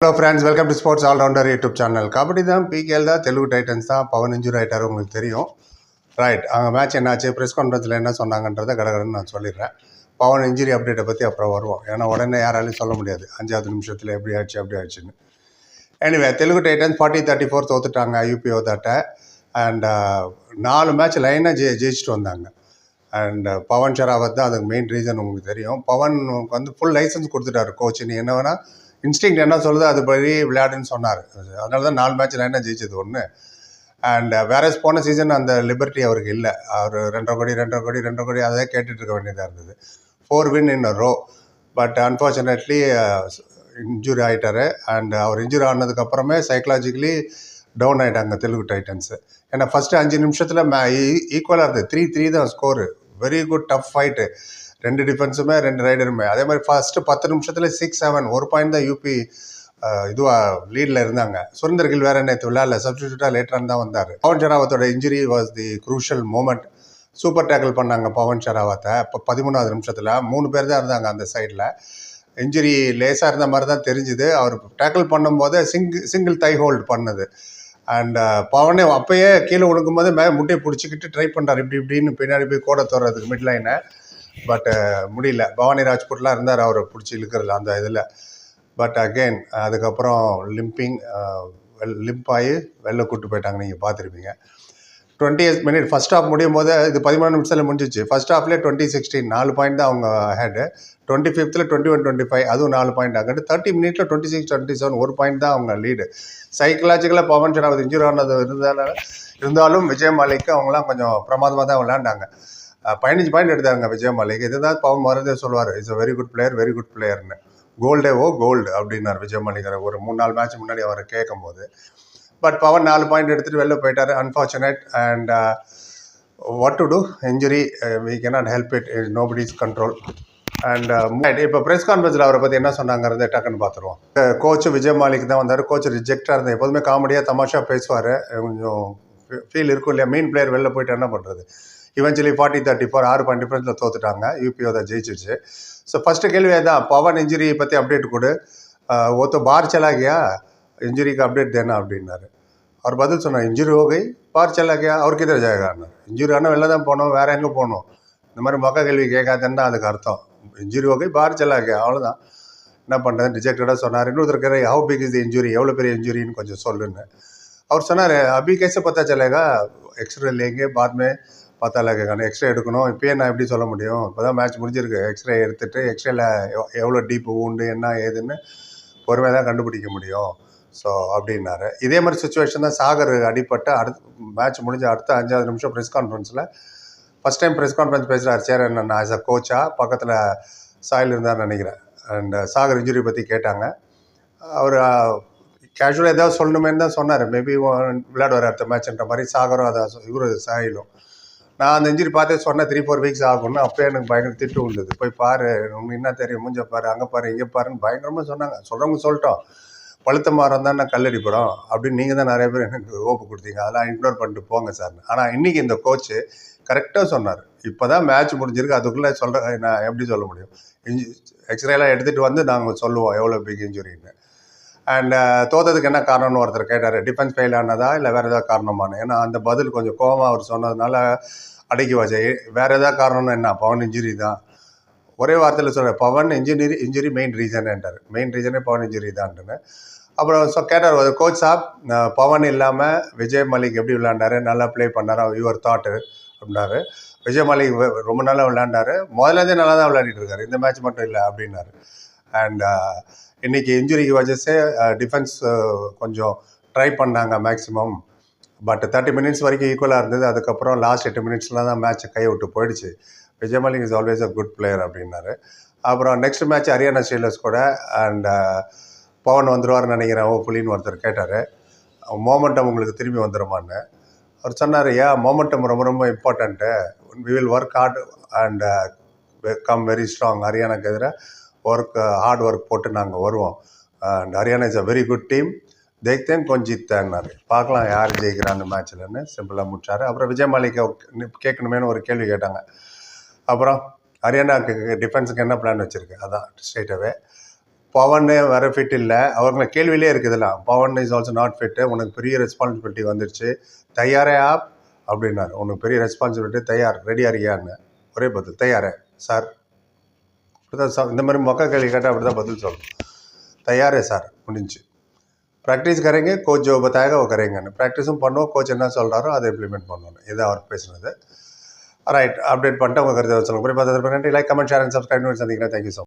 Hello friends welcome to sports all rounder YouTube channel kabaddi தான் PKL தான் Telugu Titans தான் Pawan injure ஆகிட்டார் உங்களுக்கு தெரியும். ரைட் அங்கே மேட்ச் என்னாச்சு? ப்ரெஸ் கான்ஃபரன்ஸில் என்ன சொன்னாங்கன்றதை கடகடன்னு நான் சொல்லிடுறேன். பவன் இன்ஜுரி அப்டேட்டை பற்றி அப்புறம் வருவோம். ஏன்னா உடனே யாராலையும் சொல்ல முடியாது. அஞ்சாவது நிமிஷத்தில் எப்படி ஆச்சு அப்படி ஆச்சுன்னு. Anyway Telugu Titans forty thirty four தோத்துட்டாங்க யூபிஓ தட்டை. அண்ட் நாலு மேட்ச் லைனாக ஜெ ஜெயிச்சுட்டு வந்தாங்க. அண்ட் uh, பவன் ஷெராவத் தான் அதுக்கு மெயின் ரீசன் உங்களுக்கு தெரியும். பவன் வந்து ஃபுல் லைசன்ஸ் கொடுத்துட்டாரு கோச்சின்னு என்ன வேணால் இன்ஸ்டிங் என்ன சொல்லுதோ அதுபடி விளையாடுன்னு சொன்னார். அதனால தான் நாலு மேட்ச் என்ன ஜெயிச்சது ஒன்று அண்ட் வேற போன சீசன் அந்த லிபர்ட்டி அவருக்கு இல்லை. அவர் ரெண்டரை கோடி ரெண்டரை கோடி ரெண்டரை கோடி அதே கேட்டுட்டு இருக்க வேண்டியதாக இருந்தது. Four win in row but unfortunately injury ஆகிட்டார் அண்ட் அவர் இன்ஜூரி ஆனதுக்கப்புறமே சைக்கலாஜிக்கலி டவுன் ஆகிட்டாங்க தெலுங்கு டைட்டன்ஸு ஏன்னா ஃபஸ்ட்டு அஞ்சு நிமிஷத்தில் மே ஈக்குவலாக இருந்தது. த்ரீ த்ரீ தான் score very good tough fight ரெண்டு டிஃபென்ஸுமே ரெண்டு ரைடருமே அதே மாதிரி ஃபஸ்ட்டு பத்து நிமிஷத்தில் சிக்ஸ் செவன் ஒரு பாயிண்ட் தான் யூபி இதுவாக லீடில் இருந்தாங்க. சுரேந்தர் வேற நேற்று விளையாடல. சப்ஸ்டியூட்டாக லேட்டராக தான் வந்தார். Pawan ஷராவத்தோட injury was the crucial moment super tackle பண்ணாங்க பவன் ஷராவத்தை இப்போ பதிமூணாவது நிமிஷத்தில் மூணு பேர் தான் இருந்தாங்க அந்த சைடில் இன்ஜுரி லேசாக இருந்த மாதிரி தான் தெரிஞ்சுது. அவர் டேக்கிள் பண்ணும்போது சிங்கிள் சிங்கிள் தை ஹோல்ட் பண்ணது. அண்ட் பவனே அப்போயே கீழே விழுக்கும்போது மே முட்டையை பிடிச்சிக்கிட்டு ட்ரை பண்ணுறாரு இப்படி இப்படின்னு பின்னாடி போய் கோடை தோறதுக்கு மிட் லைனை பட் uh, முடியல. பவானி ராஜ்புட்லாம் இருந்தார். அவரை பிடிச்சி இழுக்கிறதுல அந்த இதில். பட் அகெயின் அதுக்கப்புறம் லிம்பிங் லிம்ப் ஆகி வெளில கூட்டு போயிட்டாங்க. நீங்கள் பார்த்துருப்பீங்க. Twenty eight minute first half முடியும் போது இது பதிமூணு நிமிஷத்தில் முடிஞ்சிச்சு. ஃபஸ்ட் ஹாஃப்லேயே டுவெண்ட்டி சிக்ஸ்டீன் நாலு பாயிண்ட் தான் அவங்க ஹேடு டுவெண்ட்டி ஃபிஃப்த்தில் டுவெண்ட்டி ஒன் டுவெண்ட்டி ஃபைவ் அதுவும் நாலு பாயிண்ட் அங்கிட்டு தேர்ட்டி மினிட்ல டுவெண்ட்டி சிக்ஸ் டுவெண்ட்டி செவன் ஒரு பாயிண்ட் தான் அவங்க லீடு சைக்கலாஜிக்கலாக பவன் ஷராவத் இன்ஜூரி ஆனது இருந்தாலும் இருந்தாலும் விஜய் மாலிக்கு அவங்களாம் கொஞ்சம் பிரமாதமாக தான் விளையாண்டாங்க. பதினஞ்சு பாயிண்ட் எடுத்தாங்க விஜய் மாலிக் இதுதான் பவன் மருந்தே சொல்லுவார். It's a very good player very good பிளேயர்னு கோல்டே ஓ கோல்டு அப்படின்னார் விஜய் மல்லிகர் ஒரு மூணு நாலு மேட்ச் முன்னாடி அவரை கேட்கும் போது பட் பவன் நாலு பாயிண்ட் எடுத்துகிட்டு வெளில போயிட்டார். Unfortunate and what to do injury we cannot help it nobody is control and இப்போ ப்ரெஸ் கான்ஃபரன்ஸில் அவரை பற்றி என்ன சொன்னாங்கிறது டக்குன்னு பார்த்துருவோம். கோச் விஜய் மாலிக் தான் வந்தார். கோச் ரிஜெக்டாக இருந்தேன் எப்போதுமே காமெடியாக தமாஷா பேசுவார். கொஞ்சம் ஃபீல் இருக்கும் இல்லையா? மெயின் பிளேயர் வெளில போயிட்டு என்ன பண்ணுறது இவென்ச்சுவலி ஃபார்ட்டி தேர்ட்டி ஃபோர் ஆறு பாயிண்ட் டிஃபரன்ஸில் தோத்துட்டாங்க யூபிஓ தான் ஜெயிச்சிருச்சு ஸோ ஃபஸ்ட்டு கேள்வி தான் பவன் இன்ஜுரி பற்றி அப்டேட் கொடு वो तो बाहर चला गया इंजरी का अपडेट देना அப்படின்னாரு அவர் பதில் சொன்னார் இன்ஜுரி ஓகை பார் चला गया அவர் கிதர் ஜாயகான்னார் இன்ஜுரி ஆனால் வெளில தான் போகணும் வேறு எங்கே போகணும் இந்த மாதிரி மொக்க கேள்வி கேட்காதுன்னு தான் அதுக்கு அர்த்தம் இன்ஜுரி ஓகை பார் चला गया அவ்வளோதான் என்ன பண்ணுறது ரிஜெக்டடாக சொன்னார் இன்னொருத்தர் ஹவு பிக் இஸ் இன்ஜுரி எவ்வளோ பெரிய இன்ஜுரின்னு கொஞ்சம் சொல்லுன்னு அவர் சொன்னார் அபி கேசே பத்தா चलेगा எக்ஸ்ரே लेंगे बाद में பார்த்தா லகேகான எக்ஸ்ரே எடுக்கணும். இப்போயே நான் எப்படி சொல்ல முடியும்? இப்போ தான் மேட்ச் முடிஞ்சிருக்கு எக்ஸ்ரே எடுத்துகிட்டு எக்ஸ்ரேல எவ்வளோ டீப்பு உண்டு என்ன ஏதுன்னு பொறுமையாக தான் கண்டுபிடிக்க முடியும். ஸோ அப்படின்னாரு. இதே மாதிரி சுச்சுவேஷன் தான் சாகர் அடிப்பட்டு அடுத்த மேட்ச் முடிஞ்ச அடுத்த அஞ்சாவது நிமிஷம் ப்ரெஸ் கான்ஃபரன்ஸில் ஃபஸ்ட் டைம் ப்ரெஸ் கான்ஃபரன்ஸ் பேசுகிறார் சேர் என்ன நான் ஆஸ் அ கோச்சாக பக்கத்தில் சாயில் இருந்தார் நினைக்கிறேன். அண்ட் சாகர் இன்ஜுரி பற்றி கேட்டாங்க. அவர் கேஷுவலாக ஏதாவது சொல்லணுமேன்னு தான் சொன்னார். மேபி விளையாடுவார் அடுத்த மேட்ச்ன்ற மாதிரி சாகரும் அதை இவர் சாயிலும். நான் அந்த இன்ஜுரி பார்த்து சொன்னேன் த்ரீ ஃபோர் வீக்ஸ் ஆகும்னு. அப்போ எனக்கு பயங்கர திட்டு உண்டுது போய் பாரு உங்களுக்கு என்ன தெரியும்? மூஞ்ச பாரு அங்கே பாரு இங்கே பாருன்னு பயங்கரமாக சொன்னாங்க. சொல்கிறவங்க சொல்லிட்டோம். பழுத்த மரம் தான் நான் கல்லடி அப்படின்னு நீங்கள் தான் நிறைய பேர் எனக்கு ஓப்பு கொடுத்தீங்க. அதெல்லாம் இக்னோர் பண்ணிட்டு போங்க சார் ஆனால் இன்றைக்கி இந்த கோச்சு கரெக்டாக சொன்னார். இப்போ தான் மேட்ச் முடிஞ்சிருக்கு. அதுக்குள்ளே சொல்கிற நான் எப்படி சொல்ல முடியும்? இன்ஜு எக்ஸ்ரேலாம் எடுத்துகிட்டு வந்து நாங்கள் சொல்லுவோம் எவ்வளோ பிக் இன்ஜுரின்னு அண்ட் uh, தோத்ததுக்கு என்ன காரணம்னு ஒருத்தர் கேட்டார். டிஃபென்ஸ் ஃபெயில் ஆனதா இல்லை வேறு ஏதாவது காரணமானு? ஏன்னா அந்த பதில் கொஞ்சம் கோவமாக அவர் சொன்னதுனால அடக்கி வச்சே வேறு ஏதாவது காரணம்னு என்ன? பவன் இன்ஜுரி தான். ஒரே வார்த்தையில் சொல்கிறேன் பவன் இன்ஜினியரி இன்ஜுரி மெயின் ரீசன்ன்றார் மெயின் ரீசனே பவன் இன்ஜுரி தான்ட்டுன்னு அப்புறம் ஸோ கேட்டார் ஒரு கோச் சாப் பவன் இல்லாமல் விஜய் மலிக் எப்படி விளையாண்டாரு? நல்லா ப்ளே பண்ணார்? யுவர் தாட்டு அப்படின்னாரு. விஜய் மலிக் ரொம்ப நல்லா விளையாண்டாரு. முதலேருந்தே நல்லா தான் விளையாடிட்டு இருக்காரு. இந்த மேட்ச் மட்டும் இல்லை அப்படின்னாரு. அண்ட் இன்றைக்கி இன்ஜுரிக்கு வச்சே டிஃபென்ஸ் கொஞ்சம் ட்ரை பண்ணாங்க மேக்ஸிமம் பட் தேர்ட்டி மினிட்ஸ் வரைக்கும் ஈக்குவலாக இருந்தது. அதுக்கப்புறம் லாஸ்ட் எட்டு மினிட்ஸ்லாம் தான் மேட்ச்சை கை விட்டு போயிடுச்சு. Vijay Malik is always a good player அப்படின்னாரு. அப்புறம் நெக்ஸ்ட் மேட்ச் ஹரியானா ஸ்டீலர்ஸ் கூட அண்ட் uh, பவன் வந்துடுவார்னு நினைக்கிறேன். ஓ புலின்னு ஒருத்தர் கேட்டார். மோமெண்டம் உங்களுக்கு திரும்பி வந்துடுமான்னு அவர் சொன்னார் ஏன் மோமெண்டம் ரொம்ப ரொம்ப important we will work hard and come very strong ஹரியானாக்கு எதிராக ஒர்க் ஹார்ட் ஒர்க் போட்டு நாங்கள் வருவோம். And Haryana is a very good team தேக்தேன் கொஞ்சித்தேன்னாரு. பார்க்கலாம் யார் ஜெயிக்கிறா அந்த மேட்ச்லன்னு சிம்பிளாக முடிச்சார். அப்புறம் விஜய் மாலிகை கேட்கணுமேனு ஒரு கேள்வி கேட்டாங்க. அப்புறம் ஹரியானாக்கு டிஃபென்ஸுக்கு என்ன பிளான் வச்சுருக்கு? அதான் ஸ்ட்ரெயிட்டாகவே பவன் வர ஃபிட் இல்லை. அவங்கள கேள்வியிலே இருக்குதுலாம். Pawan is also not fit உனக்கு பெரிய ரெஸ்பான்சிபிலிட்டி வந்துருச்சு. தயாரே ஆப் அப்படின்னாரு. உனக்கு பெரிய ரெஸ்பான்சிபிலிட்டி தயார். ரெடியாக இருக்கியான்னு. ஒரே பதில் தயாரே. சார் இப்படி தான் இந்த மாதிரி மொக்க கேள்வி கேட்டால் அப்படி தான் பதில் சொல்லணும். தயார் சார் முடிஞ்சு. ப்ராக்டிஸ் கரேங்க கோச் ஜோ பத்தாயக ஓ ப்ராக்டிஸும் பண்ணுவோம் கோச் என்ன சொல்கிறாரோ அதை இம்ப்ளிமெண்ட் பண்ணணும். இது அவர் பேசுனது. ரைட் அப்டேட் பண்ணிட்டு உங்கள் கருத்தை சொல்லுங்கள் குறிப்பாக நன்றி. Like comment share and subscribe சந்திக்கிறேன். Thank you so